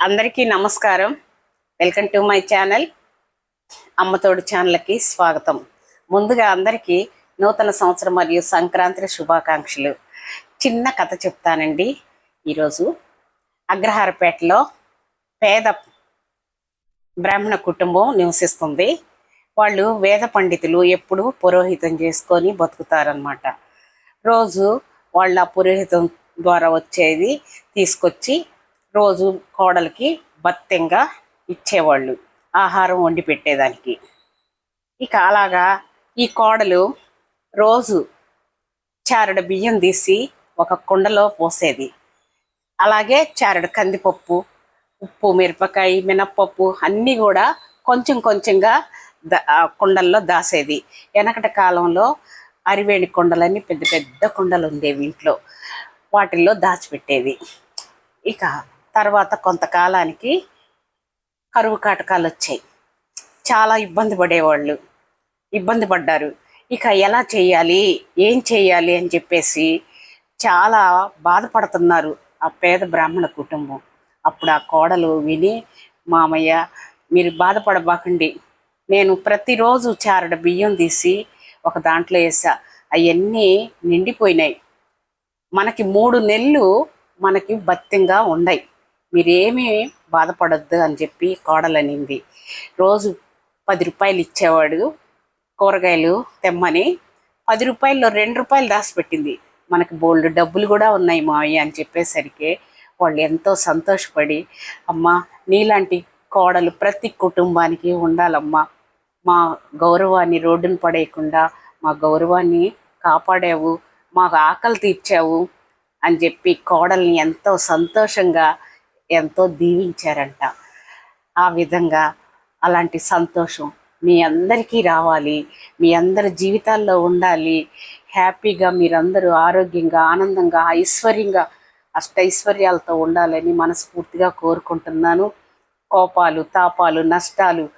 అందరికీ నమస్కారం. Welcome to my channel. అమ్మతోడు ఛానల్కి స్వాగతం. ముందుగా అందరికీ నూతన సంవత్సరం మరియు సంక్రాంతి శుభాకాంక్షలు. చిన్న కథ చెప్తానండి ఈరోజు. అగ్రహారపేటలో పేద బ్రాహ్మణ కుటుంబం నివసిస్తుంది. వాళ్ళు వేద పండితులు ఎప్పుడు పురోహితం చేసుకొని బతుకుతారనమాట రోజు వాళ్ళ పురోహితం ద్వారా వచ్చేది తీసుకొచ్చి రోజు కోడలికి బత్యంగా ఇచ్చేవాళ్ళు ఆహారం వండి పెట్టేదానికి. ఇక అలాగా ఈ కోడలు రోజు చారడు బియ్యం తీసి ఒక కుండలో పోసేది. అలాగే చారడు కందిపప్పు ఉప్పు మిరపకాయ మినప్పప్పు అన్నీ కూడా కొంచెం కొంచెంగా కుండల్లో దాసేది. వెనకటి కాలంలో అరివేణి కుండలని పెద్ద పెద్ద కుండలు ఉండేవి ఇంట్లో. వాటిల్లో దాచిపెట్టేది. ఇక తర్వాత కొంతకాలానికి కరువు కాటకాలు వచ్చాయి. చాలా ఇబ్బంది పడేవాళ్ళు. ఇబ్బంది పడ్డారు. ఇక ఎలా చేయాలి? ఏం చేయాలి? అని చెప్పేసి చాలా బాధపడుతున్నారు ఆ పేద బ్రాహ్మణ కుటుంబం. అప్పుడు ఆ కోడలు విని మామయ్య మీరు బాధపడబాకండి. నేను ప్రతిరోజు చారడ బియ్యం తీసి ఒక దాంట్లో వేసా. అవన్నీ నిండిపోయినాయి. మనకి మూడు నెలలు మనకి బత్తింగా ఉన్నాయి. మీరేమీ బాధపడొద్దు అని చెప్పి కోడలనింది. రోజు పది రూపాయలు ఇచ్చేవాడు కూరగాయలు తెమ్మని పది రూపాయల్లో రెండు రూపాయలు దాచిపెట్టింది. మనకు బోల్డ్ డబ్బులు కూడా ఉన్నాయి మావయ్య అని చెప్పేసరికి వాళ్ళు ఎంతో సంతోషపడి అమ్మ నీలాంటి కోడలు ప్రతి కుటుంబానికి ఉండాలమ్మా. మా గౌరవాన్ని రోడ్డున పడేయకుండా మా గౌరవాన్ని కాపాడావు మాకు ఆకలి తీర్చావు అని చెప్పి కోడల్ని ఎంతో సంతోషంగా ఎంతో దీవించారంట. ఆ విధంగా అలాంటి సంతోషం మీ అందరికీ రావాలి. మీ అందరి జీవితాల్లో ఉండాలి. హ్యాపీగా మీరందరూ ఆరోగ్యంగా ఆనందంగా ఐశ్వర్యంగా అష్టైశ్వర్యాలతో ఉండాలని మనస్ఫూర్తిగా కోరుకుంటున్నాను. కోపాలు తాపాలు నష్టాలు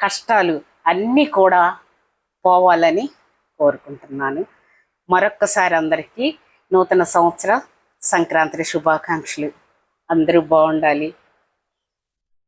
కష్టాలు అన్నీ కూడా పోవాలని కోరుకుంటున్నాను. మరొక్కసారి అందరికీ నూతన సంవత్సర సంక్రాంతి శుభాకాంక్షలు. అందరూ బాగుండాలి.